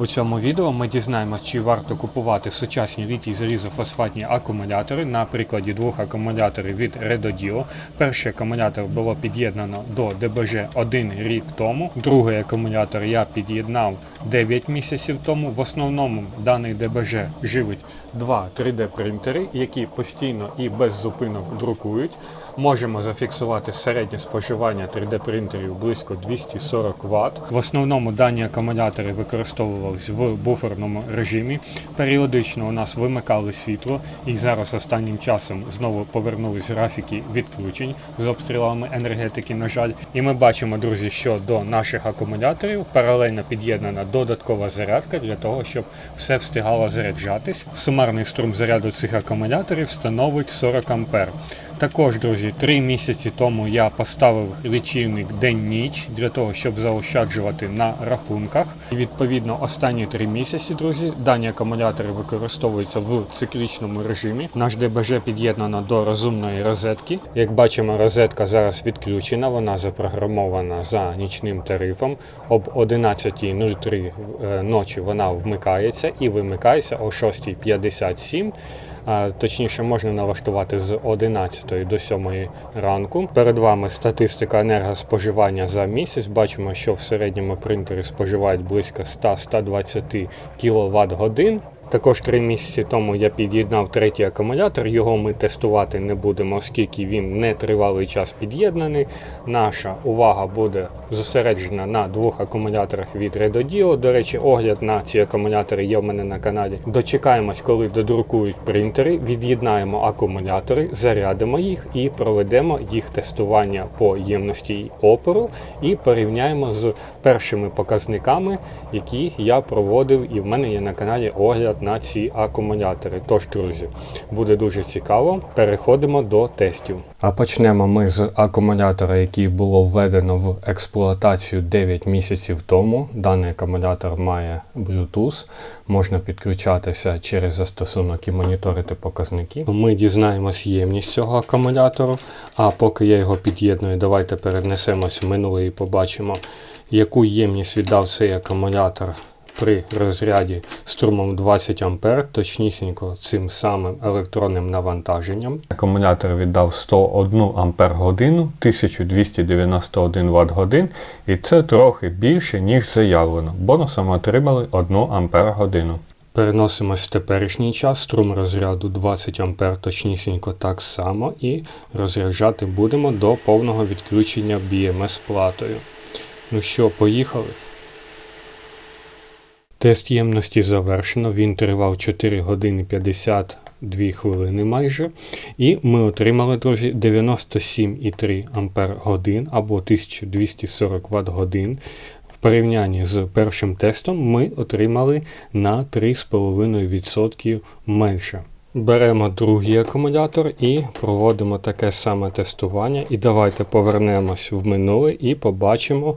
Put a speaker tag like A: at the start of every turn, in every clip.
A: У цьому відео ми дізнаємося, чи варто купувати сучасні літій залізофосфатні акумулятори на прикладі двох акумуляторів від Redodio. Перший акумулятор було під'єднано до ДБЖ один рік тому. Другий акумулятор я під'єднав 9 місяців тому. В основному даний ДБЖ живить два 3D принтери, які постійно і без зупинок друкують. Можемо зафіксувати середнє споживання 3D принтерів близько 240 Вт. В основному дані акумулятори використовувалися в буферному режимі. Періодично у нас вимикали світло, і зараз останнім часом знову повернулись графіки відключень з обстрілами енергетики. На жаль, і ми бачимо, друзі, що до наших акумуляторів паралельно під'єднана додаткова зарядка для того, щоб все встигало заряджатись. Сумарний струм заряду цих акумуляторів становить 40 ампер. Також, друзі, три місяці тому я поставив лічильник день-ніч для того, щоб заощаджувати на рахунках. І відповідно останні три місяці, друзі, дані акумулятори використовуються в циклічному режимі. Наш ДБЖ під'єднано до розумної розетки. Як бачимо, розетка зараз відключена, вона запрограмована за нічним тарифом. Об 11.03 е, ночі вона вмикається і вимикається о 6.57. Точніше, можна налаштувати з 11 до 7 ранку. Перед вами статистика енергоспоживання за місяць. Бачимо, що в середньому принтери споживають близько 100-120 кВт годин. Також три місяці тому я під'єднав третій акумулятор. Його ми тестувати не будемо, оскільки він не тривалий час під'єднаний. Наша увага буде зосереджена на двох акумуляторах від Redodio. До речі, огляд на ці акумулятори є в мене на каналі. Дочекаємось, коли додрукують принтери, від'єднаємо акумулятори, зарядимо їх і проведемо їх тестування по ємності опору і порівняємо з першими показниками, які я проводив, і в мене є на каналі огляд на ці акумулятори. Тож, друзі, буде дуже цікаво. Переходимо до тестів. А почнемо ми з акумулятора, який було введено в експлуатацію 9 місяців тому. Даний акумулятор має Bluetooth, можна підключатися через застосунок і моніторити показники. Ми дізнаємось ємність цього акумулятору. А поки я його під'єдную, давайте перенесемось в минуле і побачимо, яку ємність віддав цей акумулятор при розряді струмом 20 А, точнісінько цим самим електронним навантаженням. Акумулятор віддав 101 Ампер годину, 1291 Вт годин, і це трохи більше, ніж заявлено. Бонусом отримали 1 Ампер годину. Переносимось в теперішній час, струм розряду 20 А точнісінько так само, і розряджати будемо до повного відключення BMS платою. Ну що, поїхали? Тест ємності завершено. Він тривав 4 години 52 хвилини майже. І ми отримали, друзі, 97,3 Ампер годин або 1240 Вт годин. В порівнянні з першим тестом ми отримали на 3,5% менше. Беремо другий акумулятор і проводимо таке саме тестування. І давайте повернемось в минуле і побачимо,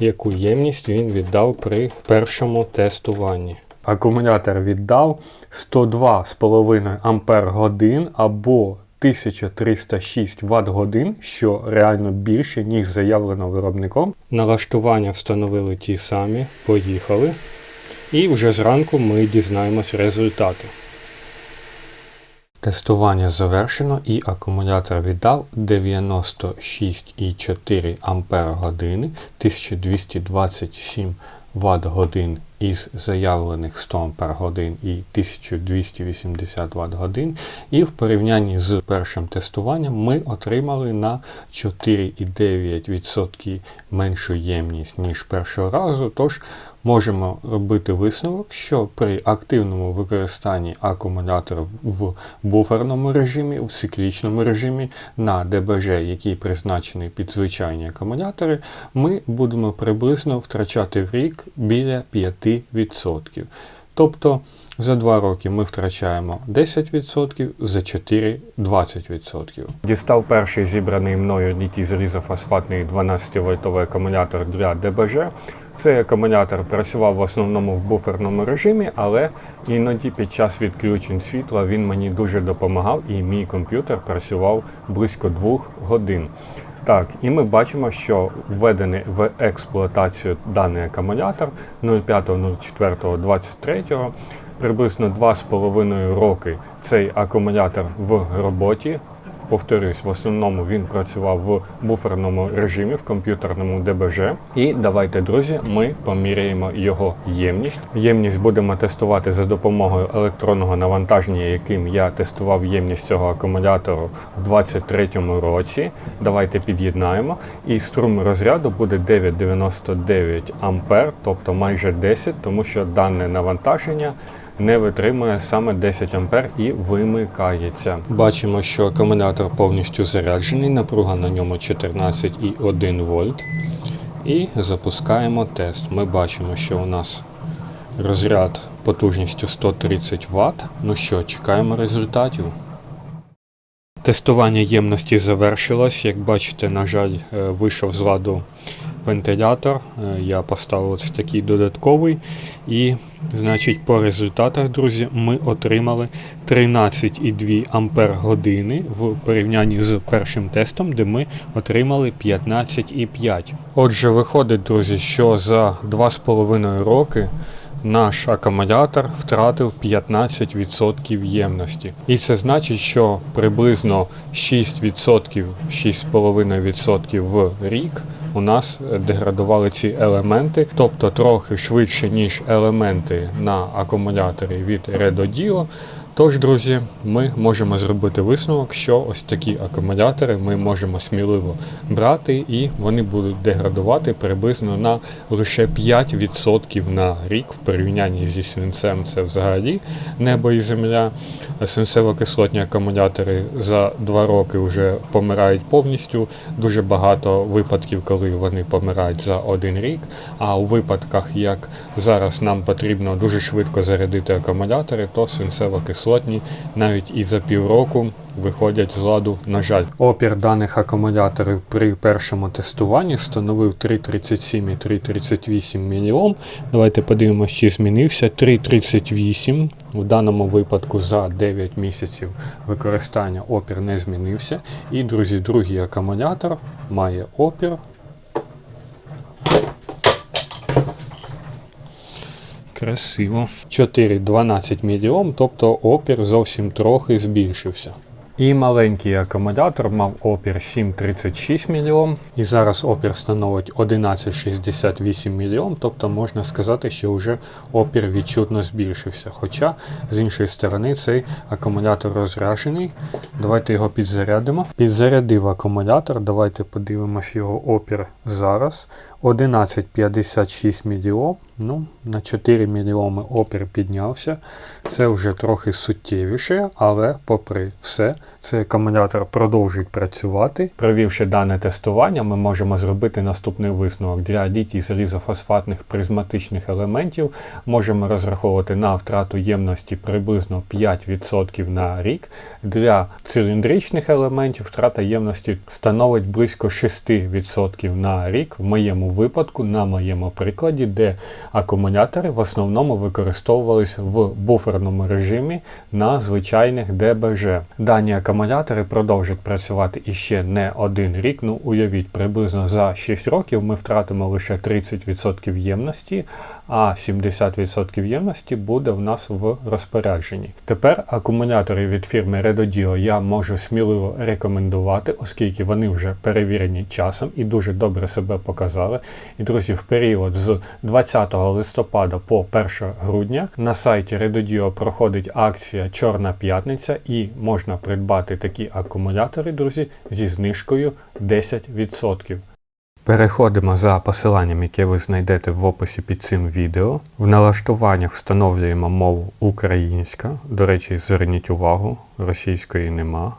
A: яку ємність він віддав при першому тестуванні. Акумулятор віддав 102,5 Ампер годин або 1306 Вт годин, що реально більше, ніж заявлено виробником. Налаштування встановили ті самі, поїхали. І вже зранку ми дізнаємось результати. Тестування завершено і акумулятор віддав 96,4 Ампер години, 1227 Вт годин із заявлених 100 Ампер годин і 1280 Вт годин. І в порівнянні з першим тестуванням ми отримали на 4,9% меншу ємність, ніж першого разу. Тож можемо робити висновок, що при активному використанні акумулятора в буферному режимі, в циклічному режимі на ДБЖ, який призначений під звичайні акумулятори, ми будемо приблизно втрачати в рік біля 5%. Тобто за 2 роки ми втрачаємо 10%, за 4 20%. Дістав перший зібраний мною літій залізофосфатний 12-вольтовий акумулятор для ДБЖ. Цей акумулятор працював в основному в буферному режимі, але іноді під час відключень світла він мені дуже допомагав, і мій комп'ютер працював близько 2 годин. Так, і ми бачимо, що введений в експлуатацію даний акумулятор 05.04.23 приблизно 2,5 роки цей акумулятор в роботі. Повторюсь, в основному він працював в буферному режимі, в комп'ютерному ДБЖ. І давайте, друзі, ми поміряємо його ємність. Ємність будемо тестувати за допомогою електронного навантаження, яким я тестував ємність цього акумулятору в 2023 році. Давайте під'єднаємо. І струм розряду буде 9,99 ампер, тобто майже 10, тому що дане навантаження не витримує саме 10 ампер і вимикається. Бачимо, що акумулятор повністю заряджений, напруга на ньому 14,1 вольт. І запускаємо тест. Ми бачимо, що у нас розряд потужністю 130 Вт. Ну що, чекаємо результатів. Тестування ємності завершилось. Як бачите, на жаль, е, вийшов з ладу вентилятор. Е, Я поставив ось такий додатковий. І, значить, по результатах, друзі, ми отримали 13,2 ампер години в порівнянні з першим тестом, де ми отримали 15,5. Отже, виходить, друзі, що за 2,5 роки наш акумулятор втратив 15% ємності. І це значить, що приблизно 6%, 6,5% в рік у нас деградували ці елементи, тобто трохи швидше, ніж елементи на акумуляторі від RedoDio. Тож, друзі, ми можемо зробити висновок, що ось такі акумулятори ми можемо сміливо брати, і вони будуть деградувати приблизно на лише 5% на рік в порівнянні зі свинцем. Це взагалі небо і земля. Свинцево-кислотні акумулятори за 2 роки вже помирають повністю. Дуже багато випадків, коли вони помирають за один рік. А у випадках, як зараз нам потрібно дуже швидко зарядити акумулятори, то свинцево-кислотні навіть і за півроку виходять з ладу, на жаль. Опір даних акумуляторів при першому тестуванні становив 3,37 і 3,38 мОм. Давайте подивимося, чи змінився. 3,38 в даному випадку за 9 місяців використання опір не змінився. І, друзі, другий акумулятор має опір. Красиво. 4,12 мОм, тобто опір зовсім трохи збільшився. І маленький акумулятор мав опір 7,36 мОм, і зараз опір становить 11,68 мОм, тобто можна сказати, що вже опір відчутно збільшився. Хоча, з іншої сторони, цей акумулятор розряджений. Давайте його підзарядимо. Підзарядив акумулятор, давайте подивимось його опір зараз. 11,56 мОм. Ну, на 4 мільйоми опір піднявся. Це вже трохи суттєвіше, але попри все, цей акумулятор продовжить працювати. Провівши дане тестування, ми можемо зробити наступний висновок. Для літій залізофосфатних призматичних елементів можемо розраховувати на втрату ємності приблизно 5% на рік. Для циліндричних елементів втрата ємності становить близько 6% на рік. В моєму випадку, на моєму прикладі, де акумулятори в основному використовувались в буферному режимі на звичайних ДБЖ. Дані акумулятори продовжать працювати іще не один рік. Ну, уявіть, приблизно за 6 років ми втратимо лише 30% ємності, а 70% ємності буде в нас в розпорядженні. Тепер акумулятори від фірми RedoDio я можу сміливо рекомендувати, оскільки вони вже перевірені часом і дуже добре себе показали. І, друзі, в період з 20 листопада по 1 грудня на сайті RedoDio проходить акція Чорна п'ятниця і можна придбати такі акумулятори, друзі, зі знижкою 10%. Переходимо за посиланням, яке ви знайдете в описі під цим відео. В налаштуваннях встановлюємо мову українська. До речі, зверніть увагу, російської нема.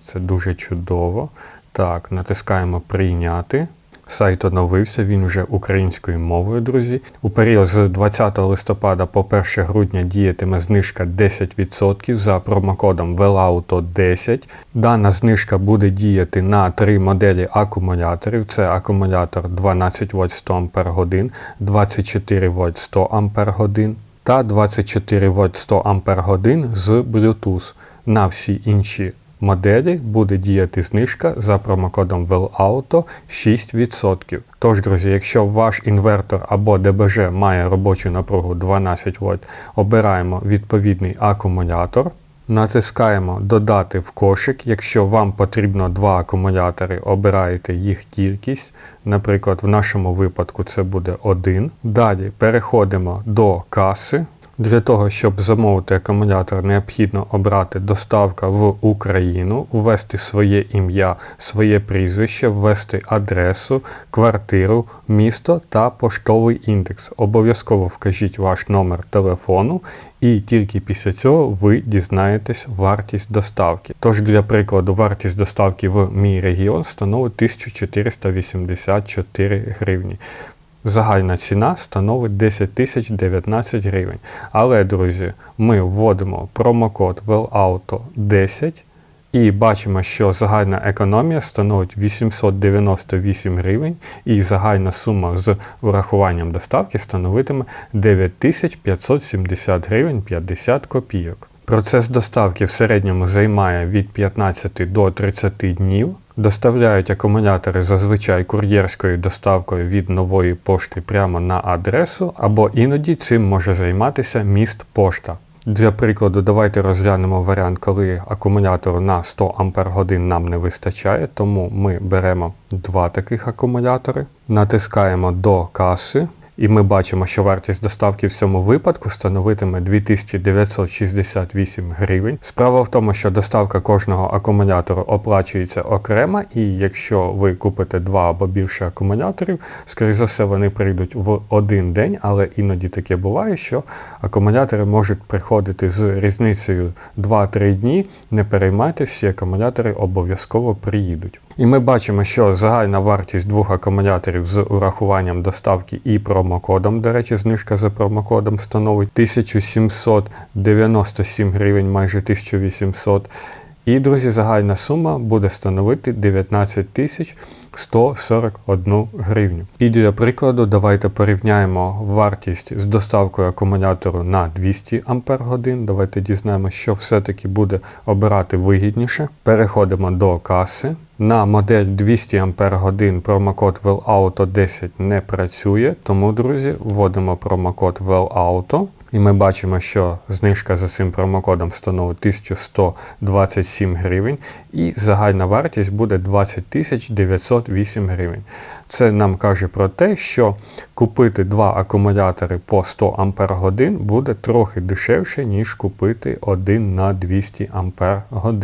A: Це дуже чудово. Так, натискаємо Прийняти. Сайт оновився, він вже українською мовою, друзі. У період з 20 листопада по 1 грудня діятиме знижка 10% за промокодом VELAUTO10. Дана знижка буде діяти на три моделі акумуляторів. Це акумулятор 12 вольт 100 Ах, 24 вольт 100 Ах та 24 вольт 100 Ах з Bluetooth. На всі інші моделі буде діяти знижка за промокодом WellAuto 6%. Тож, друзі, якщо ваш інвертор або ДБЖ має робочу напругу 12 вольт, обираємо відповідний акумулятор. Натискаємо Додати в кошик. Якщо вам потрібно два акумулятори, обираєте їх кількість. Наприклад, в нашому випадку це буде один. Далі переходимо до каси. Для того, щоб замовити акумулятор, необхідно обрати доставка в Україну, ввести своє ім'я, своє прізвище, ввести адресу, квартиру, місто та поштовий індекс. Обов'язково вкажіть ваш номер телефону, і тільки після цього ви дізнаєтесь вартість доставки. Тож, для прикладу, вартість доставки в мій регіон становить 1484 гривні. Загальна ціна становить 10 тисяч 19 гривень. Але, друзі, ми вводимо промокод WellAuto 10 і бачимо, що загальна економія становить 898 гривень, і загальна сума з урахуванням доставки становитиме 9570 гривень 50 копійок. Процес доставки в середньому займає від 15 до 30 днів. Доставляють акумулятори зазвичай кур'єрською доставкою від нової пошти прямо на адресу, або іноді цим може займатися міст пошта. Для прикладу, давайте розглянемо варіант, коли акумулятору на 100 Ах нам не вистачає, тому ми беремо два таких акумулятори, натискаємо до каси. І ми бачимо, що вартість доставки в цьому випадку становитиме 2968 гривень. Справа в тому, що доставка кожного акумулятору оплачується окремо, і якщо ви купите два або більше акумуляторів, скоріше за все, вони прийдуть в один день, але іноді таке буває, що акумулятори можуть приходити з різницею 2-3 дні. Не переймайтеся, всі акумулятори обов'язково приїдуть. І ми бачимо, що загальна вартість двох акумуляторів з урахуванням доставки і промокодом, до речі, знижка за промокодом становить 1797 гривень, майже 1800. І, друзі, загальна сума буде становити 19 тисяч 141 гривню. І для прикладу, давайте порівняємо вартість з доставкою акумулятору на 200 Ах. Давайте дізнаємося, що все-таки буде обирати вигідніше. Переходимо до каси. На модель 200 Ах промокод WellAuto 10 не працює, тому, друзі, вводимо промокод WellAuto. І ми бачимо, що знижка за цим промокодом становить 1127 гривень, і загальна вартість буде 20 908 гривень. Це нам каже про те, що купити два акумулятори по 100 Ах буде трохи дешевше, ніж купити один на 200 Ах.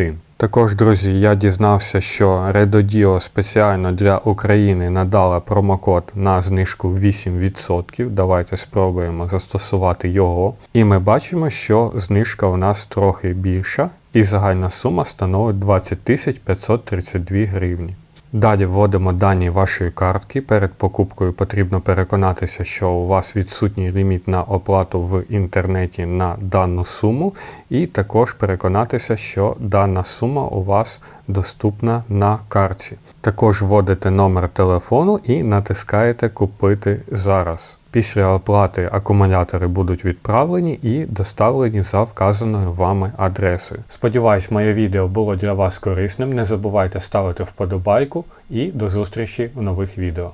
A: Також, друзі, я дізнався, що RedoDio спеціально для України надала промокод на знижку 8%. Давайте спробуємо застосувати його. І ми бачимо, що знижка у нас трохи більша, і загальна сума становить 20 532 гривні. Далі вводимо дані вашої картки. Перед покупкою потрібно переконатися, що у вас відсутній ліміт на оплату в інтернеті на дану суму, і також переконатися, що дана сума у вас доступна на карті. Також вводите номер телефону і натискаєте Купити зараз. Після оплати акумулятори будуть відправлені і доставлені за вказаною вами адресою. Сподіваюсь, моє відео було для вас корисним. Не забувайте ставити вподобайку і до зустрічі в нових відео.